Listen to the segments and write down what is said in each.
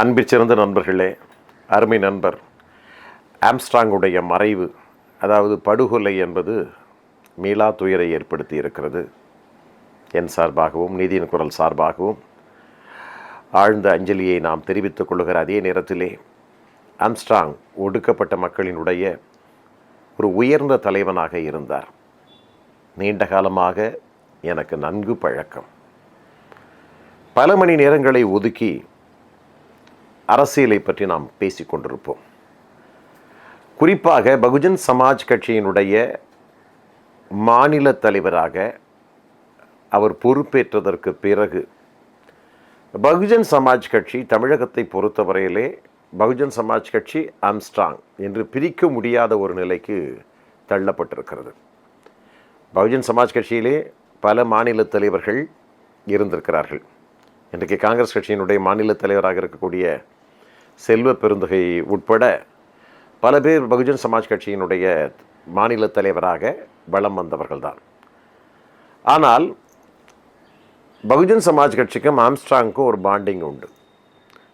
அன்பிற்சிறந்த நண்பர்களே அருமை நண்பர் ஆம்ஸ்ட்ராங்குடைய மறைவு அதாவது படுகொலை என்பது மீளா துயரை ஏற்படுத்தி இருக்கிறது. என் சார்பாகவும் நீதியின் குரல் சார்பாகவும் ஆழ்ந்த அஞ்சலியை நாம் தெரிவித்துக் கொள்கிற அதே நேரத்திலே ஆம்ஸ்ட்ராங் ஒடுக்கப்பட்ட மக்களினுடைய ஒரு உயர்ந்த தலைவனாக இருந்தார். நீண்ட காலமாக எனக்கு நன்கு பழக்கம். பல மணி நேரங்களை ஒதுக்கி அரசியலை பற்றி நாம் பேசிக் கொண்டிருப்போம். குறிப்பாக பகுஜன் சமாஜ் கட்சியினுடைய மாநில தலைவராக அவர் பொறுப்பேற்றதற்கு பிறகு பகுஜன் சமாஜ் கட்சி தமிழகத்தை பொறுத்தவரையிலே பகுஜன் சமாஜ் கட்சி ஆம்ஸ்ட்ராங் என்று பிரிக்க முடியாத ஒரு நிலைக்கு தள்ளப்பட்டிருக்கிறது. பகுஜன் சமாஜ் கட்சியிலே பல மாநில தலைவர்கள் இருந்திருக்கிறார்கள். இன்றைக்கு காங்கிரஸ் கட்சியினுடைய மாநில தலைவராக இருக்கக்கூடிய செல்வ பெருந்தகை உட்பட பல பேர் பகுஜன் சமாஜ் கட்சியினுடைய மாநில தலைவராக வலம் வந்தவர்கள்தான். ஆனால் பகுஜன் சமாஜ் கட்சிக்கும் ஆம்ஸ்ட்ராங்க்கும் ஒரு பாண்டிங் உண்டு.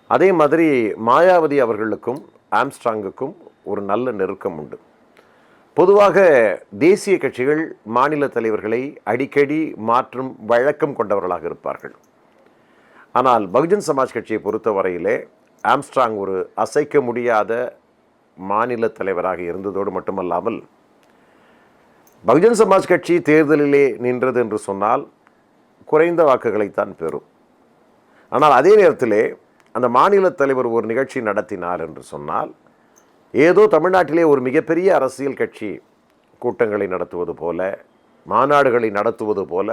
அதே மாதிரி மாயாவதி அவர்களுக்கும் ஆம்ஸ்ட்ராங்குக்கும் ஒரு நல்ல நெருக்கம் உண்டு. பொதுவாக தேசிய கட்சிகள் மாநில தலைவர்களை அடிக்கடி மாற்றும் வழக்கம் கொண்டவர்களாக இருப்பார்கள். ஆனால் பகுஜன் சமாஜ் கட்சியை பொறுத்தவரையிலே ஆம்ஸ்ட்ராங் ஒரு அசைக்க முடியாத மாநில தலைவராக இருந்ததோடு மட்டுமல்லாமல் பகுஜன் சமாஜ் கட்சி தேர்தலிலே நின்றது என்று சொன்னால் குறைந்த வாக்குகளைத்தான் பெறும். ஆனால் அதே நேரத்திலே அந்த மாநில தலைவர் ஒரு நிகழ்ச்சி நடத்தினார் என்று சொன்னால் ஏதோ தமிழ்நாட்டிலே ஒரு மிகப்பெரிய அரசியல் கட்சி கூட்டங்களை நடத்துவது போல மாநாடுகளை நடத்துவது போல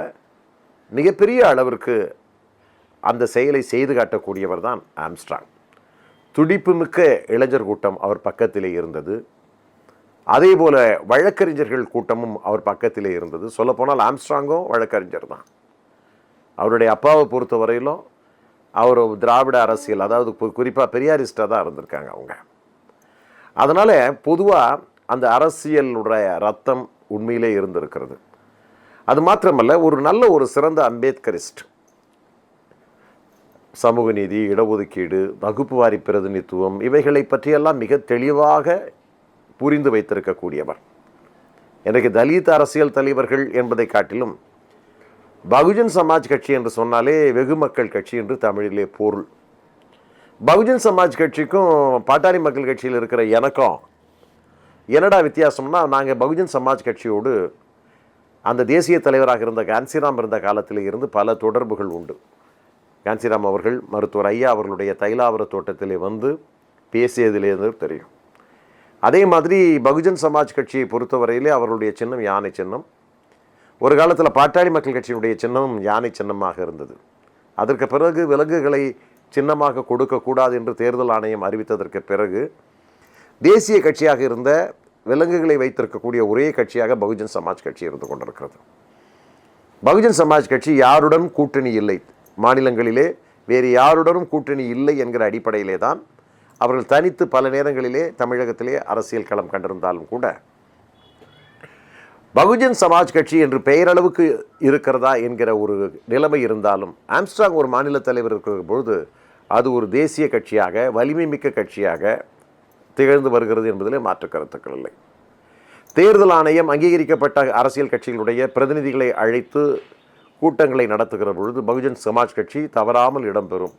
மிகப்பெரிய அளவிற்கு அந்த செயலை செய்து காட்டக்கூடியவர் தான் ஆம்ஸ்ட்ராங். துடிப்புமிக்க இளைஞர் கூட்டம் அவர் பக்கத்திலே இருந்தது. அதே போல் வழக்கறிஞர்கள் கூட்டமும் அவர் பக்கத்திலே இருந்தது. சொல்லப்போனால் ஆம்ஸ்ட்ராங்கும் வழக்கறிஞர் தான் அவருடைய அப்பாவை பொறுத்த வரையிலும் அவர் திராவிட அரசியல் அதாவது குறிப்பாக பெரியாரிஸ்டாக தான் இருந்திருக்காங்க அவங்க. அதனால் பொதுவாக அந்த அரசியலுடைய ரத்தம் உண்மையிலே இருந்திருக்கிறது. அது மாத்திரமல்ல ஒரு நல்ல ஒரு சிறந்த அம்பேத்கரிஸ்ட் சமூக நீதி இடஒதுக்கீடு வகுப்பு வாரி பிரதிநிதித்துவம் இவைகளை பற்றியெல்லாம் மிக தெளிவாக புரிந்து வைத்திருக்கக்கூடியவர். எனக்கு தலித் அரசியல் தலைவர்கள் என்பதை காட்டிலும் பகுஜன் சமாஜ் கட்சி என்று சொன்னாலே வெகு மக்கள் கட்சி என்று தமிழிலே பொருள். பகுஜன் சமாஜ் கட்சிக்கும் பாட்டாளி மக்கள் கட்சியில் இருக்கிற எனக்கும் என்னடா வித்தியாசம்னா நாங்கள் பகுஜன் சமாஜ் கட்சியோடு அந்த தேசிய தலைவராக இருந்த கான்சிராம் இருந்த காலத்தில் இருந்து பல தொடர்புகள் உண்டு. கான்சிராம் அவர்கள் மருத்துவர் ஐயா அவர்களுடைய தைலாவர தோட்டத்திலே வந்து பேசியதிலேருந்து தெரியும். அதே மாதிரி பகுஜன் சமாஜ் கட்சியை பொறுத்தவரையிலே அவர்களுடைய சின்னம் யானை சின்னம். ஒரு காலத்தில் பாட்டாளி மக்கள் கட்சியினுடைய சின்னமும் யானை சின்னமாக இருந்தது. அதற்கு பிறகு விலங்குகளை சின்னமாக கொடுக்கக்கூடாது என்று தேர்தல் ஆணையம் அறிவித்ததற்கு பிறகு தேசிய கட்சியாக இருந்த விலங்குகளை வைத்திருக்கக்கூடிய ஒரே கட்சியாக பகுஜன் சமாஜ் கட்சி இருந்து கொண்டிருக்கிறது. பகுஜன் சமாஜ் கட்சி யாருடன் கூட்டணி இல்லை? மாநிலங்களிலே வேறு யாருடனும் கூட்டணி இல்லை என்கிற அடிப்படையிலே தான் அவர்கள் தனித்து பல நேரங்களிலே தமிழகத்திலே அரசியல் களம் கண்டிருந்தாலும் கூட. பகுஜன் சமாஜ் கட்சி என்று பெயரளவுக்கு இருக்கிறதா என்கிற ஒரு நிலைமை இருந்தாலும் ஆம்ஸ்ட்ராங் ஒரு மாநில தலைவர் இருக்கிற பொழுது அது ஒரு தேசிய கட்சியாக வலிமை மிக்க கட்சியாக திகழ்ந்து வருகிறது என்பதிலே மாற்று கருத்துக்கள் இல்லை. தேர்தல் ஆணையம் அங்கீகரிக்கப்பட்ட அரசியல் கட்சிகளுடைய பிரதிநிதிகளை அழைத்து கூட்டங்களை நடத்துகிற பொழுது பகுஜன் சமாஜ் கட்சி தவறாமல் இடம்பெறும்.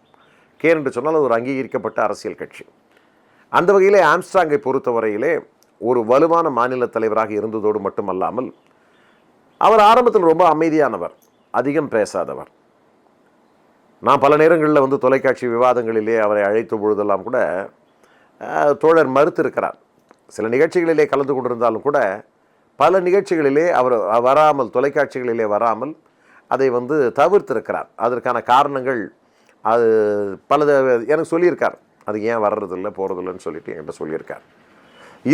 கேன் என்று சொன்னால் அது ஒரு அங்கீகரிக்கப்பட்ட அரசியல் கட்சி. அந்த வகையிலே ஆம்ஸ்டாங்கை பொறுத்தவரையிலே ஒரு வலுவான மாநில தலைவராக இருந்ததோடு மட்டுமல்லாமல் அவர் ஆரம்பத்தில் ரொம்ப அமைதியானவர் அதிகம் பேசாதவர். நான் பல நேரங்களில் வந்து தொலைக்காட்சி விவாதங்களிலே அவரை அழைத்த பொழுதெல்லாம் கூட தோழர் தோழர் மறுத்திருக்கிறார். சில நிகழ்ச்சிகளிலே கலந்து கொண்டிருந்தாலும் கூட பல நிகழ்ச்சிகளிலே அவர் வராமல் தொலைக்காட்சிகளிலே வராமல் அதை வந்து தவிர்த்திருக்கிறார். அதற்கான காரணங்கள் அது பல எனக்கு சொல்லியிருக்கார். அது ஏன் வர்றதில்லை போகிறதில்லன்னு சொல்லிட்டு என்கிட்ட சொல்லியிருக்கார்.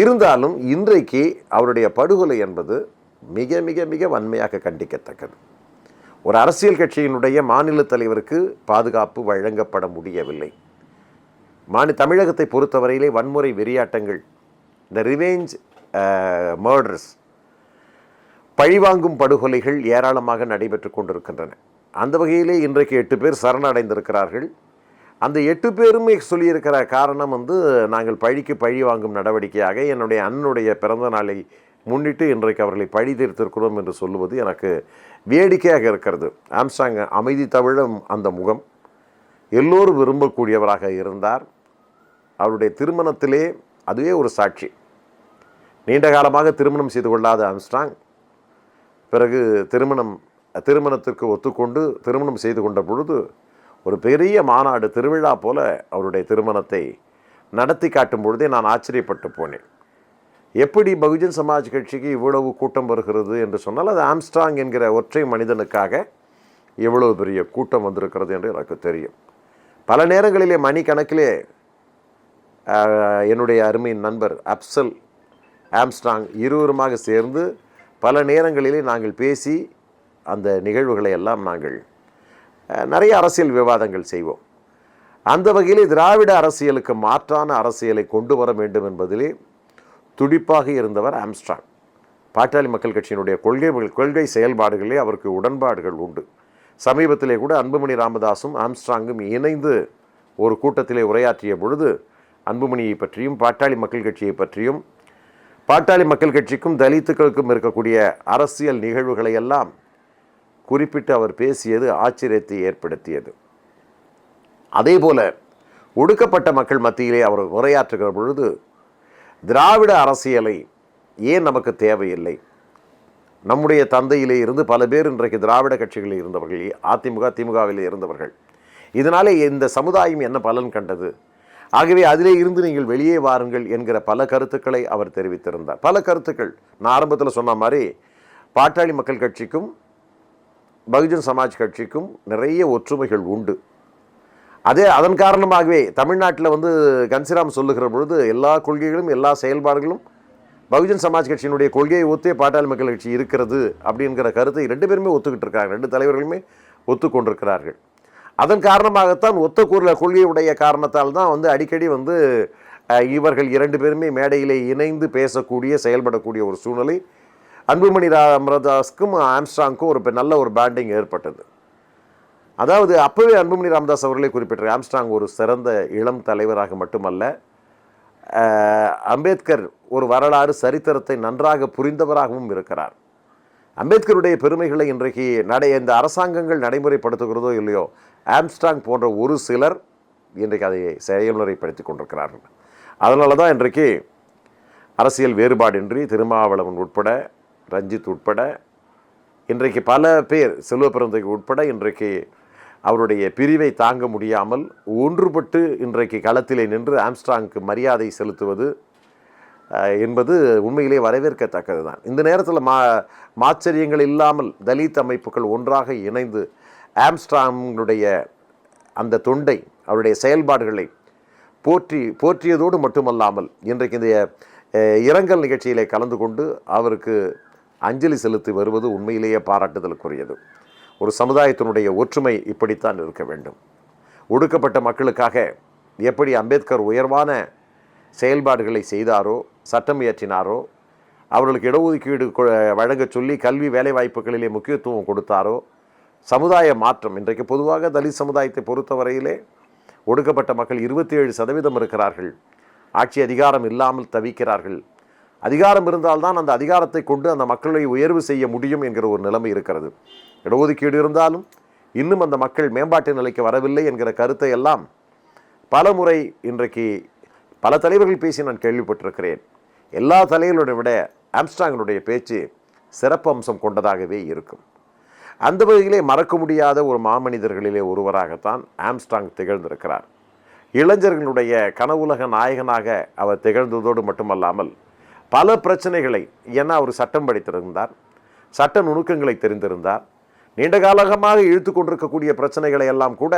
இருந்தாலும் இன்றைக்கு அவருடைய படுகொலை என்பது மிக மிக மிக வன்மையாக கண்டிக்கத்தக்கது. ஒரு அரசியல் கட்சியினுடைய மாநில தலைவருக்கு பாதுகாப்பு வழங்கப்பட முடியவில்லை. மாநில தமிழகத்தை பொறுத்தவரையிலே வன்முறை வெறியாட்டங்கள் இந்த ரிவேஞ்ச் மர்டர்ஸ் பழிவாங்கும் படுகொலைகள் ஏராளமாக நடைபெற்று கொண்டிருக்கின்றன. அந்த வகையிலே இன்றைக்கு எட்டு பேர் சரணடைந்திருக்கிறார்கள். அந்த எட்டு பேருமே சொல்லியிருக்கிற காரணம் வந்து நாங்கள் பழிக்கு பழி வாங்கும் நடவடிக்கையாக என்னுடைய அண்ணனுடைய பிறந்த நாளை முன்னிட்டு இன்றைக்கு அவர்களை பழி தீர்த்திருக்கிறோம் என்று சொல்லுவது எனக்கு வேடிக்கையாக இருக்கிறது. ஆம்ஸ்டாங் அமைதி தவிழும் அந்த முகம். எல்லோரும் விரும்பக்கூடியவராக இருந்தார். அவருடைய திருமணத்திலே அதுவே ஒரு சாட்சி. நீண்ட காலமாக திருமணம் செய்து கொள்ளாத ஆம்ஸ்டாங் பிறகு திருமணம் திருமணத்திற்கு ஒத்துக்கொண்டு திருமணம் செய்து கொண்ட பொழுது ஒரு பெரிய மாநாடு திருவிழா போல அவருடைய திருமணத்தை நடத்தி காட்டும் பொழுதே நான் ஆச்சரியப்பட்டு போனேன். எப்படி பகுஜன் சமாஜ் கட்சிக்கு இவ்வளவு கூட்டம் வருகிறது என்று சொன்னால் அது ஆம்ஸ்ட்ராங் என்கிற ஒற்றை மனிதனுக்காக எவ்வளவு பெரிய கூட்டம் வந்திருக்கிறது என்று எனக்கு தெரியும். பல நேரங்களிலே மணிக்கணக்கிலே என்னுடைய அருமையின் நண்பர் அப்சல் ஆம்ஸ்ட்ராங் இருவருமாக சேர்ந்து பல நேரங்களிலே நாங்கள் பேசி அந்த நிகழ்வுகளை எல்லாம் நாங்கள் நிறைய அரசியல் விவாதங்கள் செய்வோம். அந்த வகையில் திராவிட அரசியலுக்கு மாற்றான அரசியலை கொண்டு வர வேண்டும் என்பதிலே துடிப்பாக இருந்தவர் ஆம்ஸ்ட்ராங். பாட்டாளி மக்கள் கட்சியினுடைய கொள்கை கொள்கை செயல்பாடுகளே அவருக்கு உடன்பாடுகள் உண்டு. சமீபத்திலே கூட அன்புமணி ராமதாஸும் ஆம்ஸ்ட்ராங்கும் இணைந்து ஒரு கூட்டத்திலே உரையாற்றிய பொழுது அன்புமணியை பற்றியும் பாட்டாளி மக்கள் கட்சியை பற்றியும் பாட்டாளி மக்கள் கட்சிக்கும் தலித்துக்களுக்கும் இருக்கக்கூடிய அரசியல் நிகழ்வுகளை எல்லாம் குறிப்பிட்டு அவர் பேசியது ஆச்சரியத்தை ஏற்படுத்தியது. அதேபோல ஒடுக்கப்பட்ட மக்கள் மத்தியிலே அவர் உரையாற்றுகிற பொழுது திராவிட அரசியலை ஏன் நமக்கு தேவையில்லை? நம்முடைய தந்தையிலே இருந்து பல பேர் இன்றைக்கு திராவிட கட்சிகளில் இருந்தவர்கள் அதிமுக திமுகவில் இருந்தவர்கள். இதனாலே இந்த சமுதாயம் என்ன பலன் கண்டது? ஆகவே அதிலே இருந்து நீங்கள் வெளியே வாருங்கள் என்கிற பல கருத்துக்களை அவர் தெரிவித்திருந்தார். பல கருத்துக்கள். நான் ஆரம்பத்தில் சொன்ன மாதிரி பாட்டாளி மக்கள் கட்சிக்கும் பகுஜன் சமாஜ் கட்சிக்கும் நிறைய ஒற்றுமைகள் உண்டு. அதே அதன் காரணமாகவே தமிழ்நாட்டில் வந்து கன்சிராம் சொல்லுகிற பொழுது எல்லா கொள்கைகளும் எல்லா செயல்பாடுகளும் பகுஜன் சமாஜ் கட்சியினுடைய கொள்கையை ஒத்தே பாட்டாளி மக்கள் கட்சி இருக்கிறது அப்படிங்கிற கருத்தை ரெண்டு பேருமே ஒத்துக்கிட்டு இருக்காங்க. ரெண்டு தலைவர்களுமே ஒத்துக்கொண்டிருக்கிறார்கள். அதன் காரணமாகத்தான் ஒத்த கூறல கொள்கையுடைய காரணத்தால் தான் வந்து அடிக்கடி வந்து இவர்கள் இரண்டு பேருமே மேடையிலே இணைந்து பேசக்கூடிய செயல்படக்கூடிய ஒரு சூழ்நிலை. அன்புமணி ராமதாஸ்க்கும் ஆம்ஸ்ட்ராங்க்கும் ஒரு நல்ல ஒரு பேண்டிங் ஏற்பட்டது. அதாவது அப்போவே அன்புமணி ராமதாஸ் அவர்களே குறிப்பிட்டார் ஆம்ஸ்ட்ராங் ஒரு சிறந்த இளம் தலைவராக மட்டுமல்ல அம்பேத்கர் ஒரு வரலாறு சரித்திரத்தை நன்றாக புரிந்தவராகவும் இருக்கிறார். அம்பேத்கருடைய பெருமைகளை இன்றைக்கு நடை இந்த அரசாங்கங்கள் நடைமுறைப்படுத்துகிறதோ இல்லையோ ஆம்ஸ்டாங் போன்ற ஒரு சிலர் இன்றைக்கு அதை செயல்முறைப்படுத்தி கொண்டிருக்கிறார்கள். அதனால தான் இன்றைக்கு அரசியல் வேறுபாடின்றி திருமாவளவன் உட்பட ரஞ்சித் உட்பட இன்றைக்கு பல பேர் செல்வப்பிறந்தைக்கு உட்பட இன்றைக்கு அவருடைய பிரிவை தாங்க முடியாமல் ஒன்றுபட்டு இன்றைக்கு களத்திலே நின்று ஆம்ஸ்டாங்க்கு மரியாதை செலுத்துவது என்பது உண்மையிலே வரவேற்கத்தக்கது தான் இந்த நேரத்தில் மா மாச்சரியங்கள் இல்லாமல் தலித் அமைப்புகள் ஒன்றாக இணைந்து ஆம்ஸ்ட்ராங்குடைய அந்த தொண்டை அவருடைய செயல்பாடுகளை போற்றி போற்றியதோடு மட்டுமல்லாமல் இன்றைக்கு இந்த இரங்கல் நிகழ்ச்சியிலே கலந்து கொண்டு அவருக்கு அஞ்சலி செலுத்தி வருவது உண்மையிலேயே பாராட்டுதலுக்குரியது. ஒரு சமுதாயத்தினுடைய ஒற்றுமை இப்படித்தான் இருக்க வேண்டும். ஒடுக்கப்பட்ட மக்களுக்காக எப்படி அம்பேத்கர் உயர்வான செயல்பாடுகளை செய்தாரோ சட்டம் இயற்றினாரோ அவர்களுக்கு இடஒதுக்கீடு கொ- வழங்கச் சொல்லி கல்வி வேலைவாய்ப்புகளிலே முக்கியத்துவம் கொடுத்தாரோ சமுதாய மாற்றம் இன்றைக்கு பொதுவாக தலித் சமுதாயத்தை பொறுத்தவரையிலே ஒடுக்கப்பட்ட மக்கள் இருபத்தி ஏழு சதவீதம் இருக்கிறார்கள். ஆட்சி அதிகாரம் இல்லாமல் தவிக்கிறார்கள். அதிகாரம் இருந்தால்தான் அந்த அதிகாரத்தை கொண்டு அந்த மக்களை உயர்வு செய்ய முடியும் என்கிற ஒரு நிலைமை இருக்கிறது. இடஒதுக்கீடு இருந்தாலும் இன்னும் அந்த மக்கள் மேம்பாட்டு நிலைக்கு வரவில்லை என்கிற கருத்தை எல்லாம் பல முறை இன்றைக்கு பல தலைவர்கள் பேசி நான் கேள்விப்பட்டிருக்கிறேன். எல்லா தலைகளோட விட ஆம்ஸ்ட்ராங்கினுடைய பேச்சு சிறப்பம்சம் கொண்டதாகவே இருக்கும். அந்த வகையிலே மறக்க முடியாத ஒரு மாமனிதர்களிலே ஒருவராகத்தான் ஆம்ஸ்டாங் திகழ்ந்திருக்கிறார். இளைஞர்களுடைய கனவுலக நாயகனாக அவர் திகழ்ந்ததோடு மட்டுமல்லாமல் பல பிரச்சனைகளை ஏன்னா அவர் சட்டம் படித்திருந்தார் சட்ட நுணுக்கங்களை தெரிந்திருந்தார் நீண்ட காலகமாக இழுத்து கொண்டிருக்கக்கூடிய பிரச்சனைகளை எல்லாம் கூட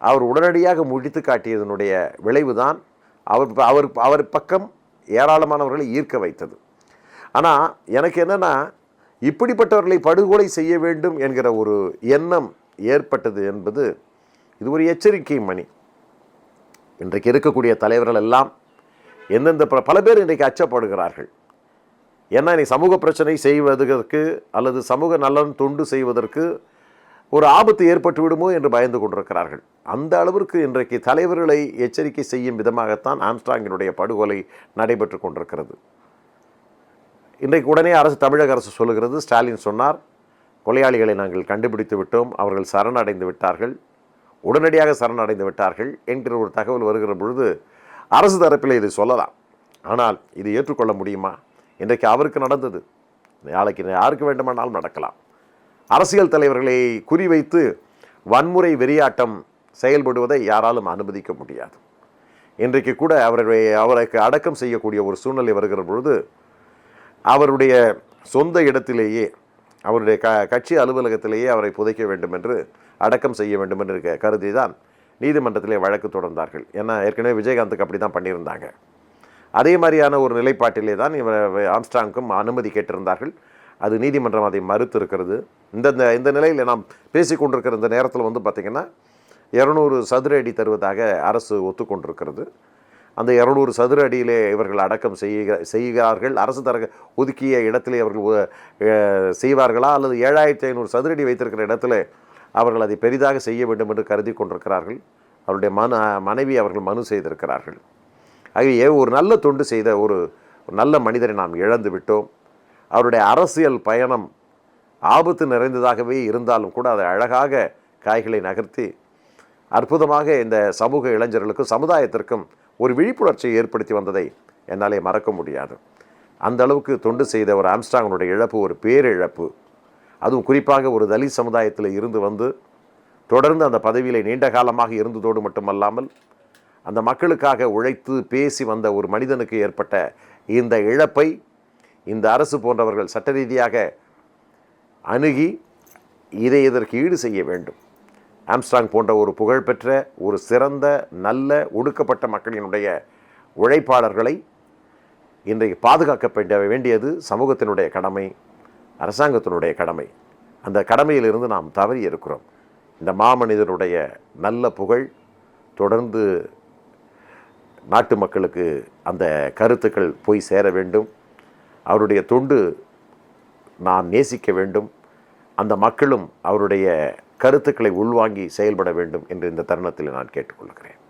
அவர் உடனடியாக முடித்து காட்டியதனுடைய விளைவுதான் அவர் அவர் அவர் பக்கம் ஏராளமானவர்களை ஈர்க்க வைத்தது. ஆனால் எனக்கு என்னன்னா இப்படிப்பட்டவர்களை படுகொலை செய்ய வேண்டும் என்கிற ஒரு எண்ணம் ஏற்பட்டது என்பது இது ஒரு எச்சரிக்கை மணி. இன்றைக்கு இருக்கக்கூடிய தலைவர்கள் எல்லாம் எந்தெந்த பல பேர் இன்றைக்கு அச்சப்படுகிறார்கள். ஏன்னா நீ சமூக பிரச்சனை செய்வதற்கு அல்லது சமூக நலன் தொண்டு செய்வதற்கு ஒரு ஆபத்து ஏற்பட்டு விடுமோ என்று பயந்து கொண்டிருக்கிறார்கள். அந்த அளவிற்கு இன்றைக்கு தலைவர்களை எச்சரிக்கை செய்யும் விதமாகத்தான் ஆம்ஸ்டாங்கினுடைய படுகொலை நடைபெற்று கொண்டிருக்கிறது. இன்றைக்கு உடனே அரசு தமிழக அரசு சொல்லுகிறது. ஸ்டாலின் சொன்னார் கொலையாளிகளை நாங்கள் கண்டுபிடித்து விட்டோம். அவர்கள் சரணடைந்து விட்டார்கள். உடனடியாக சரணடைந்து விட்டார்கள் என்கிற ஒரு தகவல் வருகிற பொழுது அரசு தரப்பில் இதை சொல்லலாம். ஆனால் இது ஏற்றுக்கொள்ள முடியுமா? இன்றைக்கு அவருக்கு நடந்தது. நாளைக்கு யாருக்கு வேண்டுமானாலும் நடக்கலாம். அரசியல் தலைவர்களை குறிவைத்து வன்முறை வெறியாட்டம் செயல்படுவதை யாராலும் அனுமதிக்க முடியாது. இன்றைக்கு கூட அவருடைய அவருக்கு அடக்கம் செய்யக்கூடிய ஒரு சூழ்நிலை வருகிற பொழுது அவருடைய சொந்த இடத்திலேயே அவருடைய க கட்சி அலுவலகத்திலேயே அவரை புதைக்க வேண்டும் என்று அடக்கம் செய்ய வேண்டும் என்று கருதி தான் நீதிமன்றத்திலே வழக்கு தொடர்ந்தார்கள். ஏன்னா ஏற்கனவே விஜயகாந்துக்கு அப்படி தான் பண்ணியிருந்தாங்க. அதே மாதிரியான ஒரு நிலைப்பாட்டிலே தான் இவர் ஆம்ஸ்டாங்க்கும் அனுமதி கேட்டிருந்தார்கள். அது நீதிமன்றம் அதை மறுத்து இருக்கிறது இந்த இந்த- நிலையில் நாம் பேசிக்கொண்டிருக்கிற இந்த நேரத்தில் வந்து பார்த்திங்கன்னா இரநூறு சதுர அடி தருவதாக அரசு ஒத்துக்கொண்டிருக்கிறது. அந்த இரநூறு சதுர அடியிலே இவர்கள் அடக்கம் செய்ய செய்கிறார்கள். அரசு தர ஒதுக்கிய இடத்திலே அவர்கள் செய்வார்களா? அல்லது ஏழாயிரத்தி ஐநூறு சதுர அடி வைத்திருக்கிற இடத்துல அவர்கள் அதை பெரிதாக செய்ய வேண்டும் என்று கருதி கொண்டிருக்கிறார்கள். அவருடைய மன மனைவி அவர்கள் மனு செய்திருக்கிறார்கள். ஆகவே ஒரு நல்ல தொண்டு செய்த ஒரு நல்ல மனிதரை நாம் இழந்து விட்டோம் அவருடைய அரசியல் பயணம் ஆபத்து நிறைந்ததாகவே இருந்தாலும் கூட அதை அழகாக காய்களை நகர்த்தி அற்புதமாக இந்த சமூக இளைஞர்களுக்கும் சமுதாயத்திற்கும் ஒரு விழிப்புணர்ச்சியை ஏற்படுத்தி வந்ததை என்னாலே மறக்க முடியாது. அந்த அளவுக்கு தொண்டு செய்த ஒரு ஆம்ஸ்டாங்கனுடைய இழப்பு ஒரு பேரிழப்பு அதுவும் குறிப்பாக ஒரு தலித் சமுதாயத்தில் இருந்து வந்து தொடர்ந்து அந்த பதவியில் நீண்ட காலமாக இருந்ததோடு மட்டுமல்லாமல் அந்த மக்களுக்காக உழைத்து பேசி வந்த ஒரு மனிதனுக்கு ஏற்பட்ட இந்த இழப்பை இந்த அரசு போன்றவர்கள் சட்ட ரீதியாக அணுகி இதை இதற்கு ஈடு செய்ய வேண்டும்? ஆம்ஸ்டாங் போன்ற ஒரு புகழ்பெற்ற ஒரு சிறந்த நல்ல ஒடுக்கப்பட்ட மக்களினுடைய உழைப்பாளர்களை இன்றைக்கு பாதுகாக்க வேண்டியது சமூகத்தினுடைய கடமை அரசாங்கத்தினுடைய கடமை. அந்த கடமையிலிருந்து நாம் தவறி இருக்கிறோம். இந்த மாமனிதனுடைய நல்ல புகழ் தொடர்ந்து நாட்டு மக்களுக்கு அந்த கருத்துக்கள் போய் சேர வேண்டும். அவருடைய தொண்டு நாம் நேசிக்க வேண்டும். அந்த மக்களும் அவருடைய கருத்துக்களை உள்வாங்கி செயல்பட வேண்டும் என்று இந்த தருணத்தில் நான் கேட்டுக்கொள்கிறேன்.